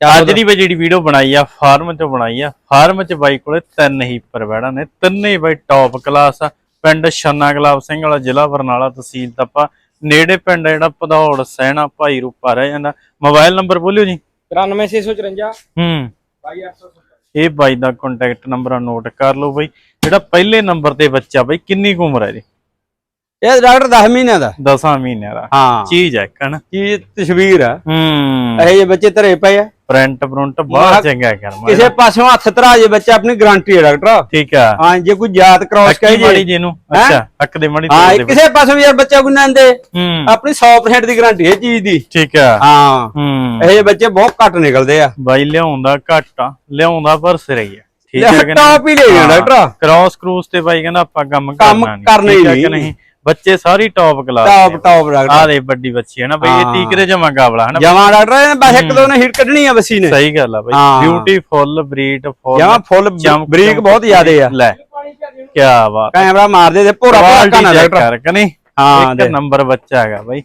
ਅੱਜ ਦੀ ਬਈ ਜਿਹੜੀ ਵੀਡੀਓ ਬਣਾਈ ਆ ਫਾਰਮ ਚੋਂ ਬਣਾਈ ਆ ਫਾਰਮ ਚ ਬਾਈ ਕੋਲੇ ਤਿੰਨ ਹੀ ਪਰਵੈੜਾ ਨੇ। ਤਿੰਨੇ ਹੀ ਬਾਈ ਟੌਪ ਕਲਾਸ ਆ। ਪਿੰਡ ਛੰਨਾ ਗੁਲਾਬ ਸਿੰਘ ਵਾਲਾ ਜ਼ਿਲ੍ਹਾ ਬਰਨਾਲਾ ਤਹਿਸੀਲ ਤੱਪਾ। ਨੇੜੇ ਪਿੰਡ ਜਿਹੜਾ ਭਦੌੜ ਸੈਣਾ ਭਾਈ ਰੂਪਾ ਰਹਿ ਜਾਂਦਾ। ਮੋਬਾਈਲ ਨੰਬਰ ਬੋਲਿਓ ਜੀ। 93654 ਹੂੰ। 22870 ਇਹ ਬਾਈ ਦਾ ਕੰਟੈਕਟ ਨੰਬਰ ਆ ਨੋਟ ਕਰ ਲਓ ਬਾਈ। ਜਿਹੜਾ ਪਹਿਲੇ ਨੰਬਰ ਤੇ ਬੱਚਾ ਬਾਈ ਕਿੰਨੀ ਕੁ ਉਮਰ ਹੈ ਜੀ ਇਹ ਡਾਕਟਰ 10 ਮਹੀਨਿਆਂ ਦਾ। 10 ਮਹੀਨਿਆਂ ਦਾ। ਹਾਂ। ਚੀਜ਼ ਹੈ ਕਣ ਕੀ ਤਸਵੀਰ ਆ। ਹੂੰ। ਇਹ ਜੇ ਬੱਚੇ ਧਰੇ ਪਏ ਆ। ਪ੍ਰਿੰਟ ਪ੍ਰਿੰਟ ਬਹੁਤ ਚੰਗਾ ਕਰਮਾ ਕਿਸੇ ਪਾਸੋਂ ਹੱਥ ਧਰਾ ਜੇ ਬੱਚਾ ਆਪਣੀ ਗਾਰੰਟੀ ਹੈ ਡਾਕਟਰ ਠੀਕ ਆ ਹਾਂ ਜੇ ਕੋਈ ਜਾਤ ਕ੍ਰਾਸ ਮਾੜੀ ਜੇ ਜੀ ਨੂੰ ਹੈਂ? ਅੱਛਾ ਅੱਕ ਦੇ ਮਾੜੀ ਹਾਂ ਕਿਸੇ ਪਾਸੋਂ ਵੀ ਯਾਰ ਬੱਚਾ ਕੋਈ ਨਾ ਦੇ ਆਪਣੀ 100% ਦੀ ਗਾਰੰਟੀ ਹੈ ਚੀਜ਼ ਦੀ। ਠੀਕ ਆ ਹਾਂ। ਇਹ ਬੱਚੇ ਬਹੁਤ ਘੱਟ ਨਿਕਲਦੇ ਆ। ਬਾਈ ਲਿਆਉਂਦਾ ਘੱਟ ਆ। ਲਿਆਉਂਦਾ ਪਰ ਸਿਰ ਹੀ ਆ। ਠੀਕ ਹੈ ਕਿ ਟੌਪ ਹੀ ਲੈ ਗਿਆ ਡਾਕਟਰ ਕ੍ਰਾਸ ਕਰੂਸ ਤੇ ਬਾਈ ਕਹਿੰਦਾ ਆਪਾਂ ਕੰਮ ਕੰਮ ਕਰਨਾ ਨਹੀਂ। ਕਰਨਾ ਹੀ ਠੀਕ ਹੈ ਕਿ ਨਹੀਂ। ਬੱਚੇ ਸਾਰੀ ਟੌਪ ਕਲਾਸ ਟੌਪ ਟੌਪ ਆ ਡਾਕਟਰ ਦੇ ਵੱਡੀ ਬੱਚੀ ਹੈ ਨਾ ਬਈ ਇਹ ਹਾਂ। ਤੀਕਰੇ ਜਮਾ ਗਾਵਲਾ ਹੈ ਨਾ ਜਮਾ ਡਾਕਟਰ ਇਹਨੇ ਬਸ ਇੱਕ ਦੋ ਨੇ ਹਿੱਟ ਕੱਢਣੀ ਆ ਬੱਸੀ ਨੇ। ਸਹੀ ਗੱਲ ਆ ਬਈ। ਬਿਊਟੀਫੁੱਲ ਬਰੀਡ ਫੁੱਲ ਜਮਾ ਫੁੱਲ ਬਰੀਕ ਬਹੁਤ ਜ਼ਿਆਦੇ ਆ। ਲੈ ਕੀ ਬਾਤ। ਕੈਮਰਾ ਮਾਰਦੇ ਤੇ ਭੋਰਾ ਭੋਰਾ ਕਾਨਾ ਚੈੱਕ ਡਾਕਟਰ ਕਿ ਨਹੀਂ ਹਾਂ ਇੱਕ ਨੰਬਰ ਬੱਚਾ ਹੈਗਾ ਬਾਈ।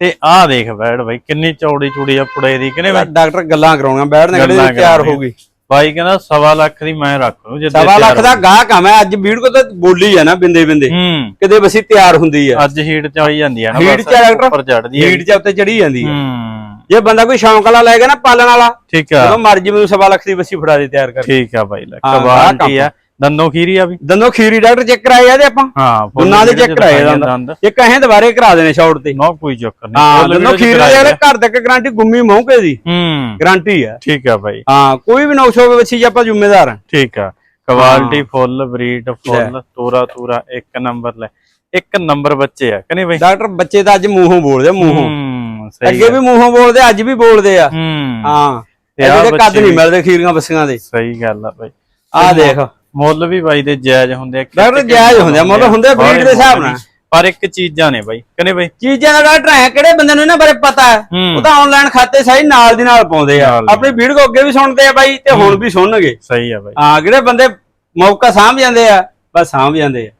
ਤੇ ਆਹ ਦੇਖ ਬੈੜ ਬਾਈ ਕਿੰਨੀ ਚੌੜੀ ਚੂੜੀ ਆ ਪੁੜੇ ਦੀ ਕਿਨੇ ਡਾਕਟਰ ਗੱਲਾਂ ਕਰਾਉਣੀਆਂ ਬੈਠਣੇ ਕਿਹੜੇ ਗੱਲਾਂ ਤਿਆਰ। ਹੋ ਗਈ। ਬਾਈ ਕਹਿੰਦਾ ਸਵਾ ਲੱਖ ਦੀ ਮੈਂ ਰੱਖ ਲੂ ਜੇ ਸਵਾ ਲੱਖ ਦਾ ਗਾਹਕ ਆ ਮੈਂ ਅੱਜ ਵੀਡੀਓ ਤੇ ਬੋਲੀ ਆ ਨਾ ਬਿੰਦੇ ਬਿੰਦੇ। ਹੂੰ। ਕਿਤੇ ਬਸੀ ਤਿਆਰ ਹੁੰਦੀ ਆ। ਅੱਜ ਹੀਟ ਚ ਆਈ ਜਾਂਦੀ ਆ ਨਾ ਹੀਟ ਚ ਆ ਡਾਕਟਰ? ਉੱਪਰ ਚੜਦੀ ਹੈ ਹੀਟ ਚ ਉੱਤੇ ਚੜੀ ਜਾਂਦੀ ਆ। ਹੂੰ। ਜੇ ਬੰਦਾ ਕੋਈ ਸ਼ੌਂਕ ਵਾਲਾ ਲੈ ਗਿਆ ਨਾ ਪਾਲਣ ਵਾਲਾ ਠੀਕ ਆ। ਜਦੋਂ ਮਰਜ਼ੀ ਮੈਨੂੰ ਸਵਾ ਲੱਖ ਦੀ ਬੱਸੀ ਫੜਾ ਦੇ ਤਿਆਰ ਕਰ ਠੀਕ ਆ ਬਾਈ ਲੈ ਹਾਂ, ਕਵਾਲਟੀ ਆ। ਦੰਦੋਂ ਖੀਰੀ ਆ ਵੀ। ਦੰਦੋਂ ਖੀਰੀ ਡਾਕਟਰ ਚੈੱਕ ਕਰਾਏ ਆ ਤੇ ਆਪਾਂ। ਹਾਂ ਦੋਨਾਂ ਦੇ ਜਿਹੜੇ ਚੈੱਕ ਕਰਾਏ ਦੰਦ। ਇਹ ਕਹੇ ਦੁਬਾਰੇ ਕਰਾ ਦੇਣੇ ਸ਼ਾਰਟ ਤੇ। ਨਾ ਕੋਈ ਚੱਕਰ ਨਹੀਂ। ਹਾਂ ਦੰਦੋਂ ਖੀਰੀ ਆ। ਘਰ ਤੱਕ ਗਾਰੰਟੀ ਗੁੰਮੀ ਮੌਕੇ ਦੀ। ਹੂੰ। ਗਾਰੰਟੀ ਆ। ਠੀਕ ਆ ਬਾਈ। ਹਾਂ ਕੋਈ ਵੀ ਨੌਸ਼ ਹੋਵੇ ਬੱਚੀ 'ਚ ਆਪਾਂ ਜ਼ਿੰਮੇਦਾਰ ਆ। ਠੀਕ ਆ। ਕੁਆਲਿਟੀ ਫੁੱਲ ਬਰੀਡ ਫੁੱਲ ਤੋਰਾ ਤੋਰਾ ਇੱਕ ਨੰਬਰ ਲੈ। ਇੱਕ ਨੰਬਰ ਬੱਚੇ ਆ ਕਨੇ ਬਾਈ? ਡਾਕਟਰ ਬੱਚੇ ਤਾਂ ਅੱਜ ਮੂੰਹੋਂ ਬੋਲਦੇ ਆ, ਮੂੰਹੋਂ। ਅੱਗੇ ਵੀ ਮੂੰਹੋਂ ਬੋਲਦੇ ਅੱਜ ਵੀ ਬੋਲਦੇ ਆ। ਹੂੰ। ਇਹਦੇ ਕੱਦ ਨਹੀਂ ਮਿਲਦੇ ਖੀਰੀਆਂ ਬੱਸੀਆਂ ਦੇ। ਸਹੀ ਗੱਲ ਆ ਬਾਈ। ਆਹ ਦੇਖ। ਮੁੱਲ ਵੀ ਬਾਈ ਦੇ ਜਾਇਜ਼ ਹੁੰਦੇ ਆ ਡਾਕਟਰ ਜਾਇਜ਼ ਹੁੰਦੇ ਆ, ਮੁੱਲ ਹੁੰਦੇ ਆ breed ਦੇ ਹਿਸਾਬ ਨਾਲ। ਪਰ ਇੱਕ ਚੀਜ਼ਾਂ ਨੇ ਬਾਈ ਕਨੇ ਬਾਈ ਚੀਜ਼ਾਂ ਦਾ ਡਾਕਟਰ ਹੈ ਕਿਹੜੇ ਬੰਦੇ ਨੂੰ ਇਹਨਾਂ ਬਾਰੇ ਪਤਾ? ਹੈ। ਉਹ ਤਾਂ ਆਨਲਾਈਨ ਖਾਤੇ ਸਹੀ ਨਾਲ ਦੀ ਨਾਲ ਪਾਉਂਦੇ ਆ। ਆਪਣੀ ਵੀਡੀਓ ਅੱਗੇ ਵੀ ਸੁਣਦੇ ਆ ਬਾਈ ਤੇ ਹੁਣ ਵੀ ਸੁਣਨਗੇ। ਸਹੀ ਆ ਬਾਈ। ਹਾਂ ਜਿਹੜੇ ਬੰਦੇ ਮੌਕਾ ਸਾਂਭ ਜਾਂਦੇ ਆ ਬਸ ਸਾਂਭ ਜਾਂਦੇ ਆ।